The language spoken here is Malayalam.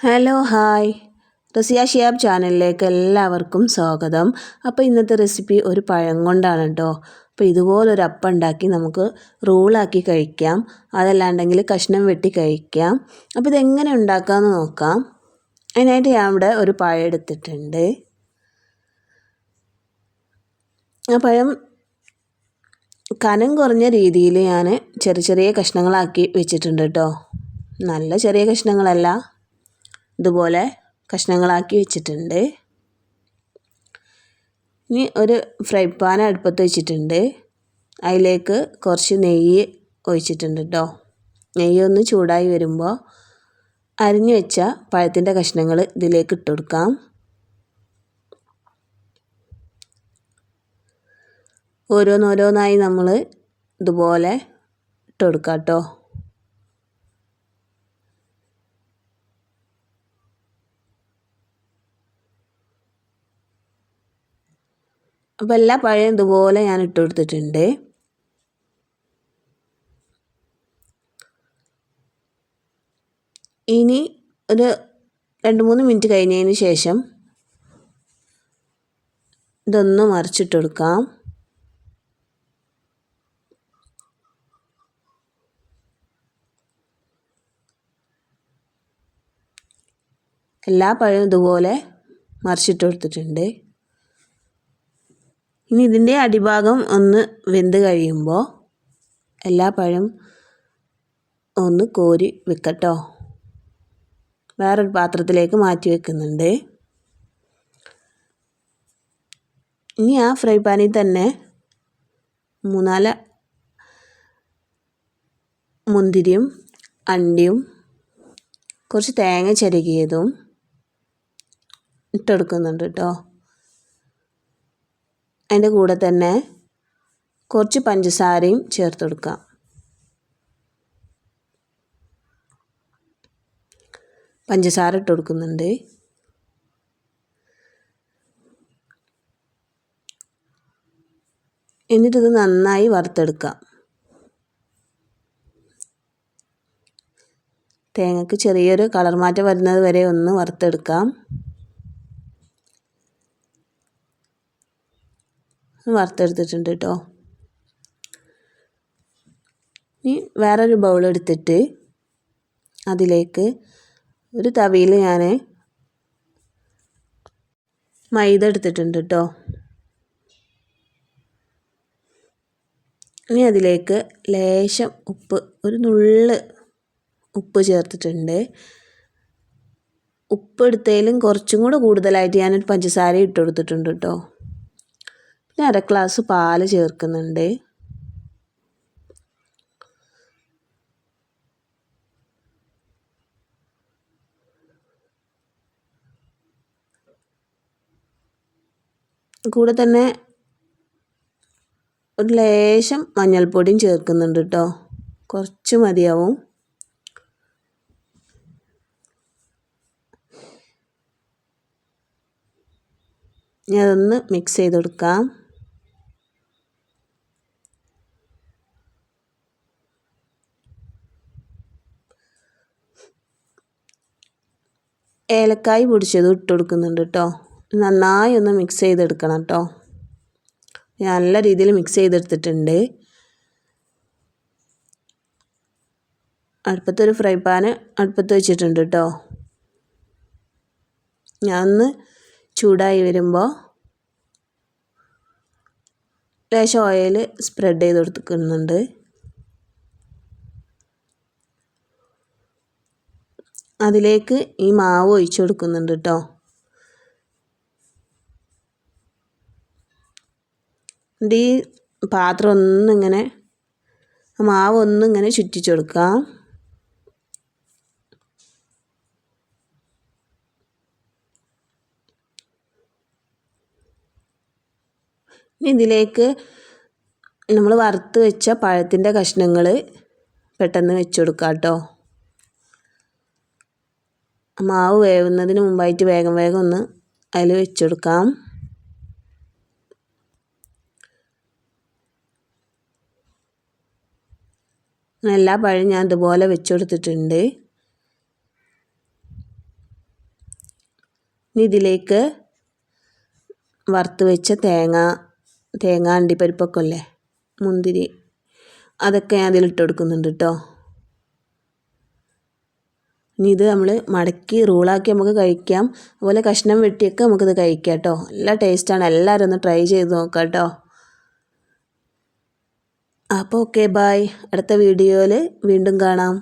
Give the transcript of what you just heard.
Hello hi. റസിയ ഷിയാബ് ചാനലിലേക്ക് എല്ലാവർക്കും സ്വാഗതം. അപ്പോൾ ഇന്നത്തെ റെസിപ്പി ഒരു പഴം കൊണ്ടാണ് കേട്ടോ അപ്പോൾ ഇതുപോലൊരു അപ്പം ഉണ്ടാക്കി നമുക്ക് റോളാക്കി കഴിക്കാം. അതല്ലാണ്ടെങ്കിൽ കഷ്ണം വെട്ടി കഴിക്കാം. അപ്പോൾ ഇതെങ്ങനെ ഉണ്ടാക്കാമെന്ന് നോക്കാം. അതിനായിട്ട് ഞാൻ ഇവിടെ ഒരു പഴം എടുത്തിട്ടുണ്ട്. ആ പഴം കനം കുറഞ്ഞ രീതിയിൽ ഞാൻ ചെറിയ ചെറിയ കഷ്ണങ്ങളാക്കി വെച്ചിട്ടുണ്ട് കേട്ടോ നല്ല ചെറിയ കഷ്ണങ്ങളല്ല. ഇതുപോലെ കഷ്ണങ്ങളാക്കി വെച്ചിട്ടുണ്ട്. ഇനി ഒരു ഫ്രൈ പാൻ അടുപ്പത്ത് വെച്ചിട്ടുണ്ട്. അതിലേക്ക് കുറച്ച് നെയ്യ് ഒഴിച്ചിട്ടുണ്ട് കേട്ടോ നെയ്യ് ഒന്ന് ചൂടായി വരുമ്പോൾ അരിഞ്ഞു വെച്ച പഴത്തിന്റെ കഷ്ണങ്ങൾ ഇതിലേക്ക് ഇട്ട് കൊടുക്കാം. ഓരോന്നോരോന്നായി നമ്മൾ ഇതുപോലെ ഇട്ട് കൊടുക്കാം കേട്ടോ അപ്പോൾ എല്ലാ പഴയും ഇതുപോലെ ഞാൻ ഇട്ട് കൊടുത്തിട്ടുണ്ട്. ഇനി ഒരു രണ്ട് മൂന്ന് മിനിറ്റ് കഴിഞ്ഞതിന് ശേഷം ഇതൊന്ന് മറിച്ചിട്ട് കൊടുക്കാം. എല്ലാ പഴവും ഇതുപോലെ മറിച്ചിട്ട് കൊടുത്തിട്ടുണ്ട്. ഇനി ഇതിന്റെ അടിഭാഗം ഒന്ന് വെന്ത് കഴിയുമ്പോൾ എല്ലാ പഴം ഒന്ന് കോരി വെക്കട്ടോ. വേറൊരു പാത്രത്തിലേക്ക് മാറ്റി വെക്കുന്നുണ്ട്. ഇനി ആ ഫ്രൈ പാനിൽ തന്നെ മൂന്നാൽ മുന്തിരിയും അണ്ടിയും കുറച്ച് തേങ്ങ ചിരകിയതും ഇട്ടെടുക്കുന്നുണ്ട് കേട്ടോ. അതിന്റെ കൂടെ തന്നെ കുറച്ച് പഞ്ചസാരയും ചേർത്ത് കൊടുക്കാം പഞ്ചസാര ഇട്ട് കൊടുക്കുന്നുണ്ട്. എന്നിട്ടിത് നന്നായി വറുത്തെടുക്കാം തേങ്ങക്ക് ചെറിയൊരു കളർ മാറ്റം വരുന്നത് വരെ ഒന്ന് വറുത്തെടുക്കാം. വറുത്തെടുത്തിട്ടുണ്ട് കേട്ടോ ഇനി വേറൊരു ബൗൾ എടുത്തിട്ട് അതിലേക്ക് ഒരു തവിയിൽ ഞാൻ മൈദ എടുത്തിട്ടുണ്ട് കേട്ടോ ഇനി അതിലേക്ക് ലേശം ഉപ്പ് ഒരു നുള്ള് ഉപ്പ് ചേർത്തിട്ടുണ്ട്. ഉപ്പ് എടുത്തതിലും കുറച്ചും കൂടെ കൂടുതലായിട്ട് ഞാനൊരു പഞ്ചസാര ഇട്ട് കൊടുത്തിട്ടുണ്ട് കേട്ടോ പിന്നെ അര ഗ്ലാസ് പാൽ ചേർക്കുന്നുണ്ട്. കൂടെ തന്നെ ഒരു ലേശം മഞ്ഞൾപ്പൊടിയും ചേർക്കുന്നുണ്ട് കേട്ടോ കുറച്ച് മതിയാവും. ഇനി അതൊന്ന് മിക്സ് ചെയ്ത് കൊടുക്കാം ഏലക്കായ് പൊടിച്ചത് ഇട്ട് കൊടുക്കുന്നുണ്ട് കേട്ടോ നന്നായി ഒന്ന് മിക്സ് ചെയ്തെടുക്കണം കേട്ടോ നല്ല രീതിയിൽ മിക്സ് ചെയ്തെടുത്തിട്ടുണ്ട്. അടുപ്പത്തൊരു ഫ്രൈ പാന് അടുപ്പത്ത് വെച്ചിട്ടുണ്ട് കേട്ടോ ഞാൻ ഒന്ന് ചൂടായി വരുമ്പോൾ ലേശം ഓയിൽ സ്പ്രെഡ് ചെയ്ത് കൊടുക്കുന്നുണ്ട്. അതിലേക്ക് ഈ മാവ് ഒഴിച്ചു കൊടുക്കുന്നുണ്ട് കേട്ടോ ഈ പാത്രം ഒന്നിങ്ങനെ മാവ് ഒന്നിങ്ങനെ ചുറ്റിച്ചു കൊടുക്കാം. ഇതിലേക്ക് നമ്മൾ വറുത്ത് വെച്ച പഴത്തിന്റെ കഷ്ണങ്ങൾ പെട്ടെന്ന് വെച്ച് കൊടുക്കാം കേട്ടോ മാവ് വേവുന്നതിന് മുമ്പായിട്ട് വേഗം വേഗം ഒന്ന് അതിൽ വെച്ചെടുക്കാം. എല്ലാ പഴം ഞാൻ ഇതുപോലെ വെച്ചെടുത്തിട്ടുണ്ട്. ഇനി ഇതിലേക്ക് വറുത്ത് വെച്ച തേങ്ങ തേങ്ങ അണ്ടിപ്പരിപ്പൊക്കെ അല്ലേ മുന്തിരി അതൊക്കെ ഞാൻ അതിലിട്ട് കൊടുക്കുന്നുണ്ട് കേട്ടോ ഇനി ഇത് നമ്മൾ മടക്കി റോളാക്കി നമുക്ക് കഴിക്കാം. അതുപോലെ കഷ്ണം വെട്ടിയൊക്കെ നമുക്കിത് കഴിക്കാം കേട്ടോ നല്ല ടേസ്റ്റാണ് എല്ലാവരും ഒന്ന് ട്രൈ ചെയ്ത് നോക്കാം കേട്ടോ അപ്പോൾ ഓക്കെ ബായ് അടുത്ത വീഡിയോയിൽ വീണ്ടും കാണാം.